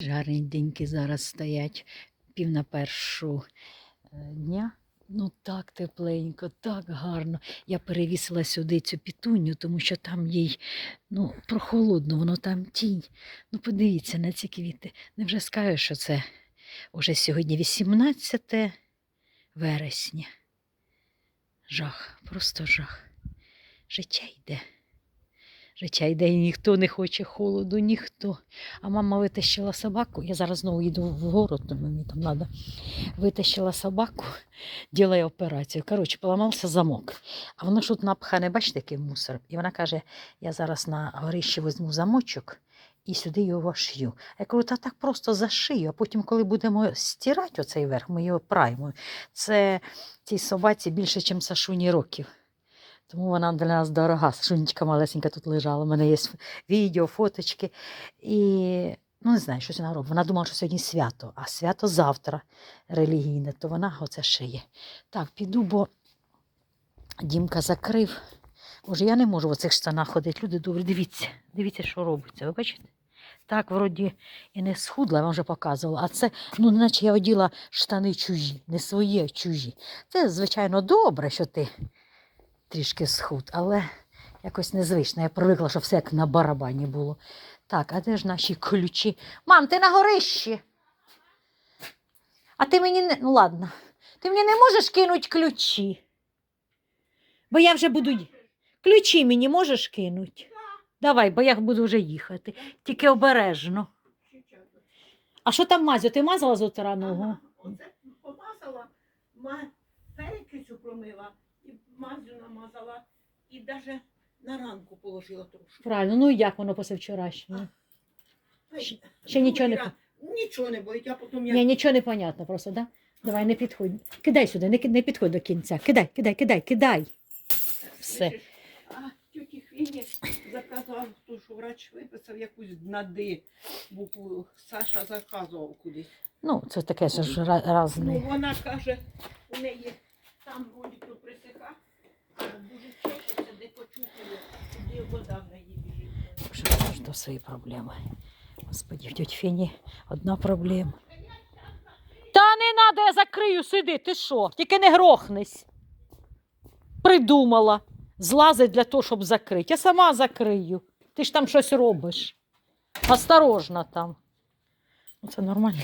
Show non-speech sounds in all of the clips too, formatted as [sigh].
Жаренькі зараз стоять пів на першу е, дня. Ну так тепленько, так гарно. Я перевісила сюди цю пітуню, тому що там їй ну, прохолодно, воно там тінь. Ну, подивіться на ці квіти. Невже скажеш, що це уже сьогодні 18 вересня. Жах, просто жах. Життя йде. Йде, і ніхто не хоче холоду, ніхто. А мама витащила собаку. Я зараз знову їду в город, тому мені там треба. Витащила собаку, ділає операцію. Коротше, поламався замок. А воно ж тут напхане, бачите, який мусор. І вона каже: я зараз на горищі візьму замочок і сюди його шию. Я кажу, та так просто зашию, а потім, коли будемо стирати оцей верх, ми його праємо. Це цій собаці більше, ніж Сашуні років. Тому вона для нас дорога. Сашунечка малесенька тут лежала. У мене є відео, фоточки. І ну, не знаю, щось вона робить. Вона думала, що сьогодні свято, а свято завтра релігійне, то вона оце шиє. Так, піду, бо Дімка закрив. Боже, я не можу в оцих штанах ходити. Люди добрі, дивіться, дивіться, що робиться. Ви бачите? Так, вроді, і не схудла, я вам вже показувала. А це, ну, наче я оділа штани чужі, не свої, чужі. Це, звичайно, добре, що ти трішки схуд, але якось незвично. Я привикла, що все як на барабані було. Так, а де ж наші ключі? Мам, ти на горищі. А ти мені не. Ну ладно, ти мені не можеш кинути ключі. Бо я вже буду. Ключі мені можеш кинути? Давай, бо я буду вже їхати. Тільки обережно. А що там мазю? Ти мазала з утра ногу? Ага, Оце помазала, ма... перекисю промила, мазю намазала, і навіть на ранку положила трошки. Правильно, ну і як воно після вчорашнього? Ще- ще нічого не Нічого не болить, а потім я Ні, нічого не понятно просто, да? Давай, не підходь. Кидай сюди, не, ки- не підходь до кінця. Кидай, кидай, кидай, кидай. все. Слышиш, А тьоті Хвіні заказав, то що врач виписав якусь нади букву. Саша заказував кудись. Ну, це таке ж ж ра- Ну, разне. вона каже, у неї там вроді то присиха, Що свої проблеми. Господи, в тьоті Фені одна проблема. Та не треба, я закрию, сиди, ти що? Тільки не грохнись. Придумала. Злазить для того, щоб закрити. Я сама закрию. Ти ж там щось робиш. Осторожно там. Ну, це нормально.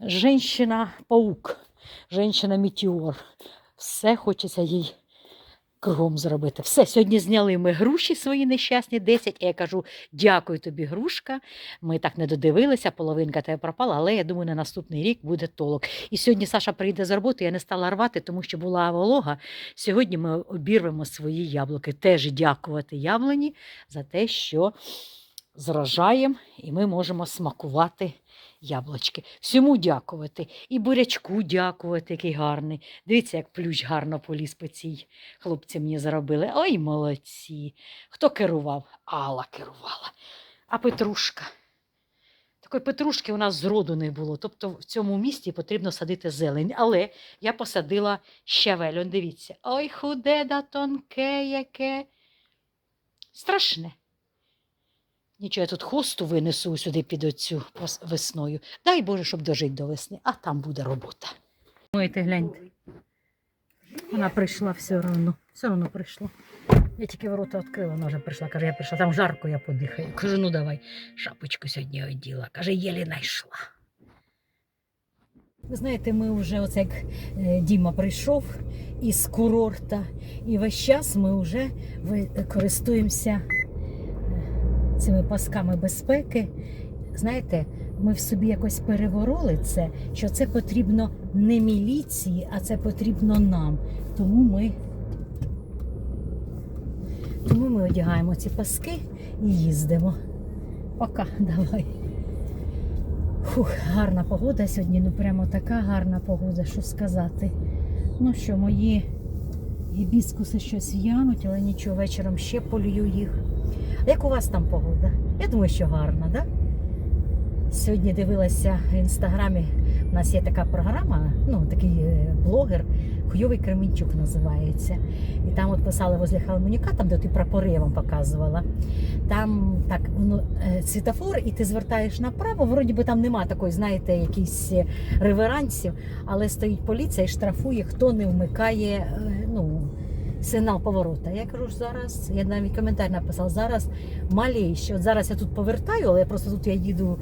Женщина-паук, женщина-метеор. Все хочеться їй кругом зробити. Все, сьогодні зняли ми груші свої нещасні 10. І я кажу, дякую тобі, грушка. Ми так не додивилися, половинка тебе пропала, але я думаю, на наступний рік буде толок. І сьогодні Саша прийде з роботи, я не стала рвати, тому що була волога. Сьогодні ми обірвемо свої яблуки. Теж дякувати яблуні за те, що зрожаємо, і ми можемо смакувати яблучки. Всьому дякувати. І бурячку дякувати, який гарний. Дивіться, як плющ гарно поліз по цій. Хлопці мені заробили. Ой, молодці. Хто керував? Алла керувала. А Петрушка. Такої петрушки у нас зроду не було. Тобто в цьому місті потрібно садити зелень. Але я посадила щавель. Он дивіться. Ой, худе да тонке яке. Страшне. Нічого, я тут хосту винесу сюди під оцю весною. Дай Боже, щоб дожити до весни, а там буде робота. Ой, ти гляньте. Вона прийшла все одно. Все одно прийшла. Я тільки ворота відкрила, вона вже прийшла. Каже, я прийшла, там жарко, я подихаю. Кажу, ну давай, шапочку сьогодні оділа. Каже, єлі знайшла. Ви знаєте, ми вже оце як е, Діма прийшов із курорта, і весь час ми вже користуємося цими пасками безпеки. Знаєте, ми в собі якось перевороли це, що це потрібно не міліції, а це потрібно нам. Тому ми, тому ми одягаємо ці паски і їздимо. Пока, [laughs] давай. Фух, гарна погода сьогодні, ну прямо така гарна погода, що сказати. Ну що, мої гібіскуси щось в'януть, але нічого, вечором ще полюю їх. Як у вас там погода? Я думаю, що гарна? Да? Сьогодні дивилася в інстаграмі, У нас є така програма, ну такий е, блогер, Хуйовий Кременчук називається. І там от писали возле Халмонюка, там, де ти прапори я вам показувала. Там так е, світофор, і ти звертаєш направо. Вроді би там нема такої, знаєте, якісь е, реверансів, але стоїть поліція і штрафує, хто не вмикає ну, сигнал поворота. Я кажу ж зараз, я навіть коментар написав, зараз маліше. От зараз я тут повертаю, але просто тут я їду,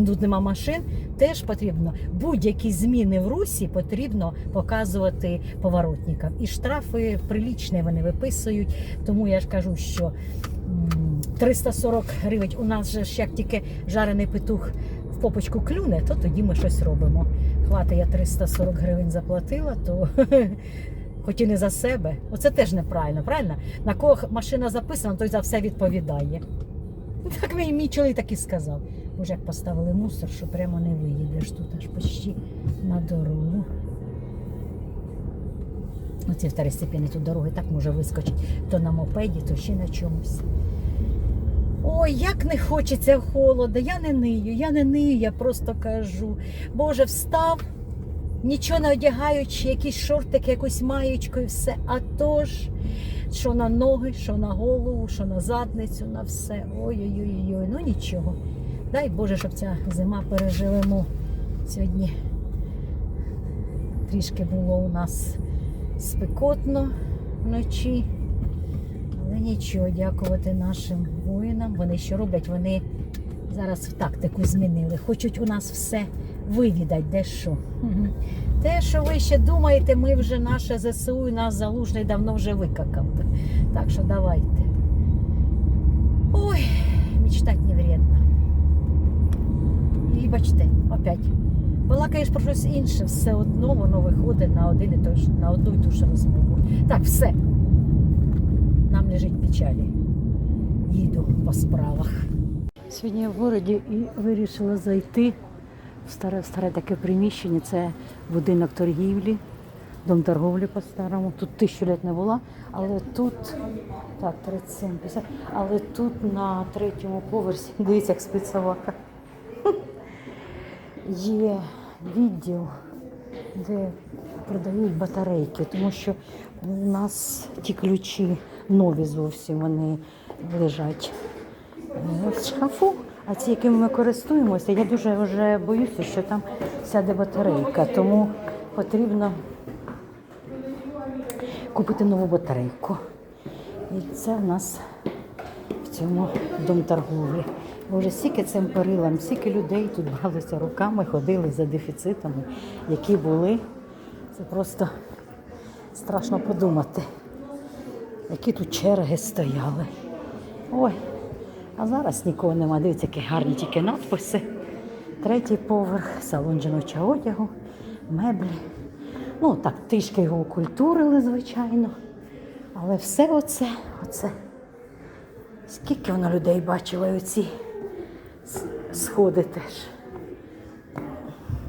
е, тут нема машин. Теж потрібно будь-які зміни в русі потрібно показувати поворотникам. І штрафи прилічні вони виписують. Тому я ж кажу, що 340 гривень у нас же ж як тільки жарений петух в попочку клюне, то тоді ми щось робимо. Хвати, я 340 гривень заплатила, то [laughs] хоч і не за себе. Оце теж неправильно, правильно? На кого машина записана, той за все відповідає. Так мій, мій чоловік так і сказав. Боже, як поставили мусор, що прямо не виїдеш тут аж почти на дорогу. Оці второстепенні тут дороги так може вискочити то на мопеді, то ще на чомусь. Ой, як не хочеться холода, я не нию, я не нию, я просто кажу. Боже, встав, нічого не одягаючи, якісь шортики, якусь маєчку і все. А то ж, що на ноги, що на голову, що на задницю, на все. Ой-ой-ой, ну нічого. Дай Боже, щоб ця зима переживемо. Сьогодні трішки було у нас спекотно вночі. Але нічого, дякувати нашим воїнам. Вони що роблять? Вони зараз в тактику змінили. Хочуть у нас все вивідати, де що. Те, що ви ще думаєте, ми вже наше ЗСУ і нас залужний давно вже викакав. Так що давайте. Ой, мечтать не вредно. І бачите, опять. Балакаєш про щось інше, все одно воно виходить на один і той на одну і ту ж розмову. Так, все. Нам лежить печалі. Їду по справах. Сьогодні я в городі і вирішила зайти старе, старе таке приміщення. Це будинок торгівлі, дом торговлі по-старому. Тут тисячу літ не була, але тут так, 37, 50, але тут на третьому поверсі, [laughs] дивіться, як спить собака. [laughs] Є відділ, де продають батарейки, тому що у нас ті ключі нові зовсім вони лежать е, в шкафу. А ці, якими ми користуємося, я дуже вже боюся, що там сяде батарейка, тому потрібно купити нову батарейку. І це в нас в цьому дом торговлі. Боже, стільки цим перилам, стільки людей тут бралися руками, ходили за дефіцитами, які були. Це просто страшно подумати, які тут черги стояли. Ой, а зараз нікого нема. Дивіться, які гарні тільки надписи. Третій поверх, салон жіночого одягу, меблі. Ну, так, трішки його окультурили, звичайно. Але все оце, оце. Скільки воно людей бачило оці сходи теж.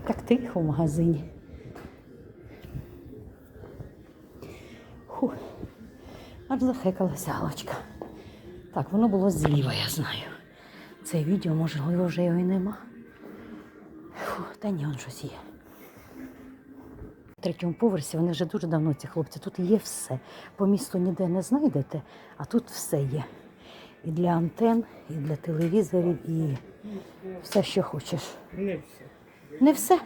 Так тихо в магазині. Фу, аж захекалася галочка. Так, воно було зліва, я знаю. Це відео, можливо, вже його і нема. Фу, та ні, он щось є. В третьому поверсі вони вже дуже давно, ці хлопці. Тут є все. По місту ніде не знайдете, а тут все є. І для антен, і для телевізорів, і все, що хочеш. Не все. Не все.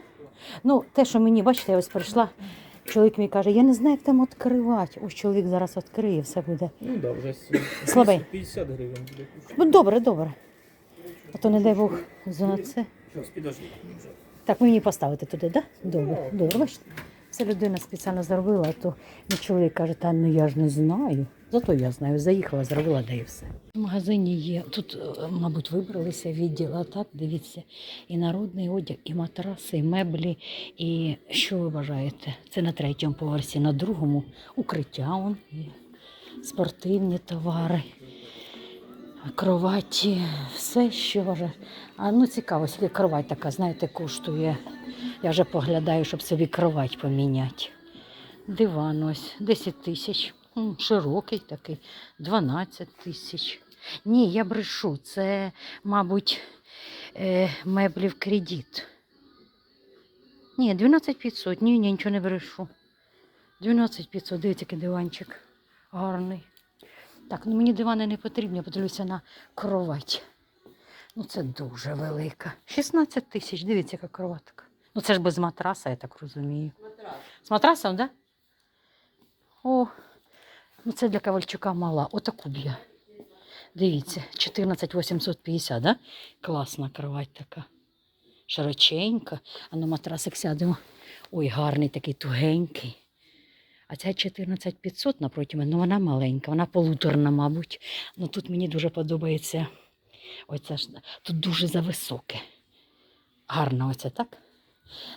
Ну, те, що мені, бачите, я ось прийшла. Чоловік мій каже, я не знаю, як там відкривати. Ось чоловік зараз відкриє, все буде. Ну да, вже с- Слабий. 50 гривень буде. Ну, добре, добре. А то не дай Бог за це. Щас, підожди. Так, ви мені поставите туди, так? Да? Добре, добре. Бачите, це людина спеціально зробила, а то мій чоловік каже, та ну я ж не знаю. Зато я знаю, заїхала, зробила, да і все. В магазині є. Тут, е, мабуть, вибралися відділ, а так, дивіться, і народний одяг, і матраси, і меблі. І що ви вважаєте? Це на третьому поверсі, на другому укриття, он, і спортивні товари. Кроваті, все, що вже. А ну цікаво, скільки кровать така, знаєте, коштує. Я вже поглядаю, щоб собі кровать поміняти. Диван ось 10 тисяч. Широкий такий, 12 тисяч. Ні, я брешу. Це, мабуть, е, меблі в кредит. Ні, 12 500. Ні, ні, нічого не брешу. 12 500. Дивіться, який диванчик. Гарний. Так, ну мені дивани не потрібні, я подивлюся на кровать. Ну, це дуже велика. 16 тисяч, дивіться, яка кроватка. Ну, це ж без матраса, я так розумію. З матрасом, так? Да? О, ну це для Ковальчука мала. Отаку б я. Дивіться, 14 850, да? Класна кровать така. Широченька. А на матрасик сядемо. Ой, гарний такий тугенький. А ця 14 500 напроти мене, ну вона маленька, вона полуторна, мабуть. Ну тут мені дуже подобається. Оця ж тут дуже зависоке. Гарна оця, так?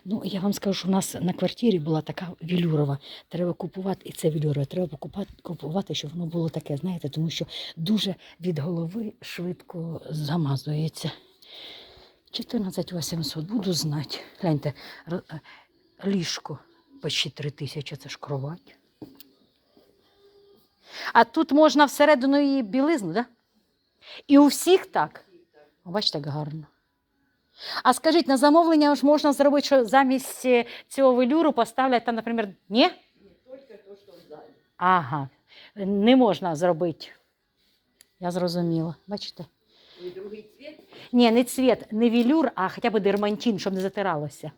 Ну, я вам скажу, що у нас на квартирі була така вілюрова. Треба купувати, і це вілюрове, треба купувати, купувати, щоб воно було таке, знаєте, тому що дуже від голови швидко замазується. 14 800, буду знати. Гляньте, е, ліжко почти 3 тисячі, це ж кровать. А тут можна всередину її білизну, так? Да? І у всіх так. Бачите, як гарно. А скажіть, на замовлення ж можна зробити, що замість е, цього велюру поставлять там, наприклад, ні? Ага, не можна зробити. Я зрозуміла. Бачите? другий цвіт. Ні, не цвіт, не велюр, а хоча б дермантин, щоб не затиралося.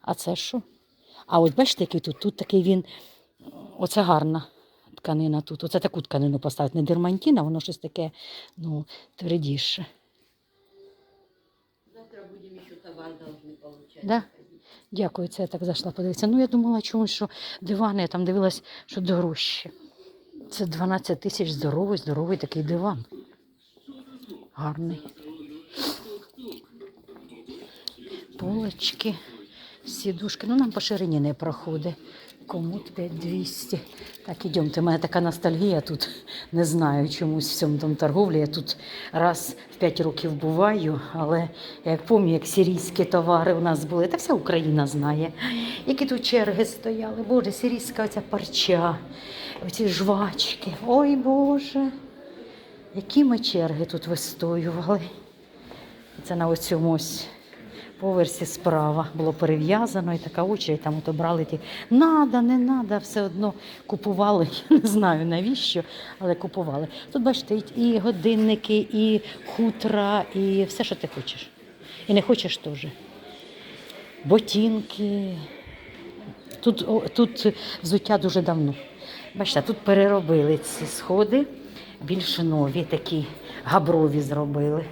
А це що? А ось бачите, який тут? Тут такий він. Оце гарна тканина тут. Оце таку тканину поставити. Не дермантин, а воно щось таке, ну, твердіше. Завтра будемо ще товар должны получать. Да? Дякую, це я так зайшла подивитися. Ну, я думала чомусь, що дивани, я там дивилась, що дорожче. Це 12 тисяч здоровий, здоровий такий диван. Гарний. Полочки, сідушки. Ну, нам по ширині не проходить. Комод 5200. Так, ідемте. У мене така ностальгія тут. Не знаю чомусь в цьому там торговлі. Я тут раз в 5 років буваю, але я як пам'ятаю, як сирійські товари у нас були, та вся Україна знає. Які тут черги стояли. Боже, сирійська оця парча, оці жвачки. Ой Боже. Які ми черги тут вистоювали. Це на ось поверсі справа було перев'язано, і така очередь там ото брали ті надо, не надо, все одно купували. [laughs] Я не знаю навіщо, але купували. Тут бачите, і годинники, і хутра, і все, що ти хочеш. І не хочеш теж. Ботинки. Тут, тут взуття дуже давно. Бачите, тут переробили ці сходи, більш нові, такі габрові зробили.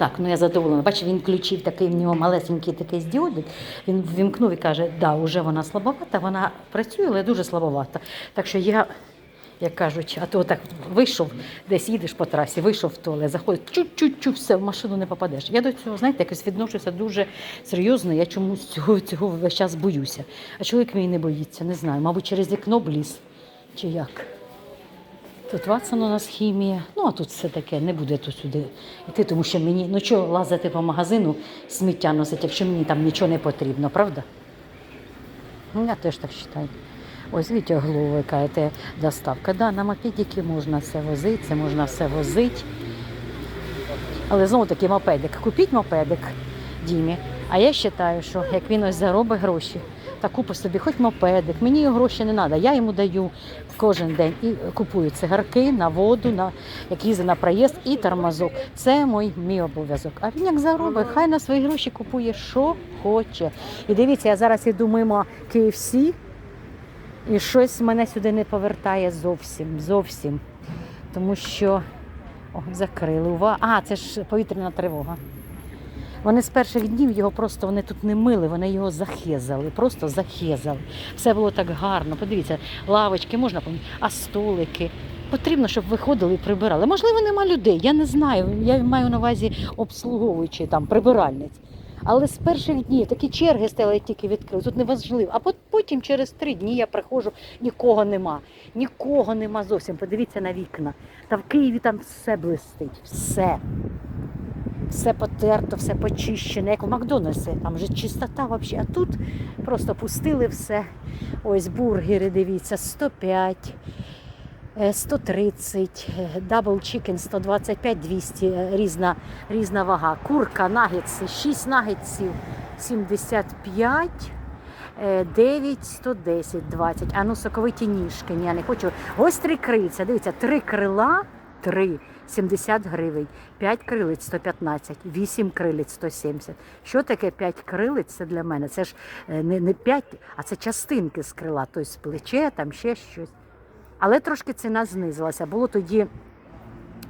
Так, ну я задоволена. Бачиш, він включив такий в нього малесенький такий діодик. Він ввімкнув і каже, да, вже вона слабовата, вона працює, але дуже слабовата. Так що я, як кажуть, а то так вийшов, десь їдеш по трасі, вийшов в туалет, заходить, чуть-чуть, все, в машину не попадеш. Я до цього, знаєте, якось відношуся дуже серйозно, я чомусь цього, цього весь час боюся. А чоловік мій не боїться, не знаю, мабуть, через вікно вліз, чи як. Тут Ватсон у нас хімія. Ну, а тут все таке, не буде тут сюди йти, тому що мені, ну що лазити по магазину, сміття носити, якщо мені там нічого не потрібно, правда? Ну, я теж так вважаю. Ось Вітя Глова, яка це доставка. Да, на мопедики можна все возити, це можна все возити. Але знову таки мопедик. Купіть мопедик Дімі. А я вважаю, що як він ось заробить гроші, та купить собі хоч мопедик, мені гроші не треба. Я йому даю кожен день і купую цигарки на воду, на як їздить на проїзд і тормозок. Це мій, мій обов'язок. А він як заробить, хай на свої гроші купує, що хоче. І дивіться, я зараз іду мимо KFC, і щось мене сюди не повертає зовсім, зовсім. Тому що о, закрили. Увага. А, це ж повітряна тривога. Вони з перших днів його просто вони тут не мили, вони його захезали, просто захезали. Все було так гарно. Подивіться, лавочки можна а столики. Потрібно, щоб виходили і прибирали. Можливо, нема людей, я не знаю. Я маю на увазі обслуговуючи там прибиральниць. Але з перших днів такі черги стояли, я тільки відкрив. Тут неважливо. А потім через три дні я приходжу, нікого нема. Нікого нема зовсім. Подивіться на вікна. Та в Києві там все блистить. Все все потерто, все почищене, як у Макдональдсі, там вже чистота взагалі. А тут просто пустили все. Ось бургери, дивіться, 105. е, 130, е, дабл чікен 125, 200, е, різна, різна вага. Курка, нагетси, 6 нагетсів 75, е, 9, 110, 20. А ну соковиті ніжки, ні, я не хочу. Ось три крильця, дивіться, три крила, три. 70 гривень, 5 крилиць 115, 8 крилиць 170. Що таке 5 крилиць? Це для мене. Це ж е, не, не 5, а це частинки з крила, тобто плече, там ще щось. Але трошки ціна знизилася. Було тоді,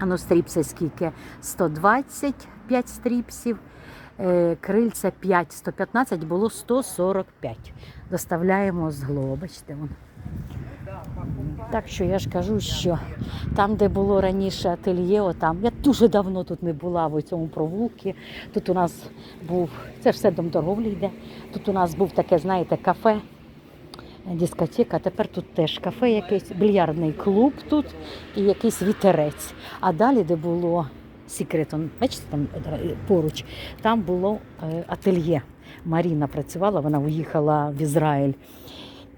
ну, стріпси скільки? 125 стріпсів, е, крильця 5, 115, було 145. Доставляємо з вон. Так що я ж кажу, що там, де було раніше ательє, отам, я дуже давно тут не була в цьому провулку. Тут у нас був, це все дом торговлі йде. Тут у нас був таке, знаєте, кафе, дискотека. Тепер тут теж кафе, якийсь більярдний клуб тут і якийсь вітерець. А далі, де було секретом, бачите, там е, поруч, там було е, ательє. Маріна працювала, вона уїхала в Ізраїль.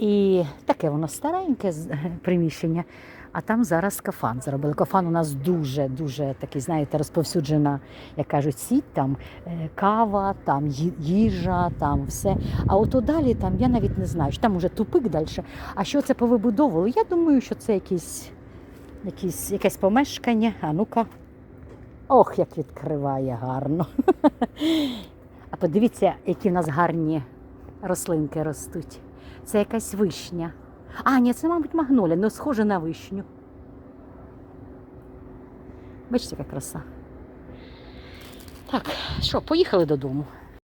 І таке воно стареньке [laughs] приміщення. А там зараз кафан зробили. Кафан у нас дуже, дуже такий, знаєте, розповсюджена, як кажуть, сіть, там е, кава, там їжа, там все. А от далі там я навіть не знаю, що там уже тупик далі. А що це повибудовували? Я думаю, що це якісь, якісь, якесь помешкання. А ну-ка. Ох, як відкриває гарно. [laughs] А подивіться, які в нас гарні рослинки ростуть. Це якась вишня. А, ні, це, мабуть, магнолія, але схоже на вишню. Бачите, яка краса. Так, що, поїхали додому.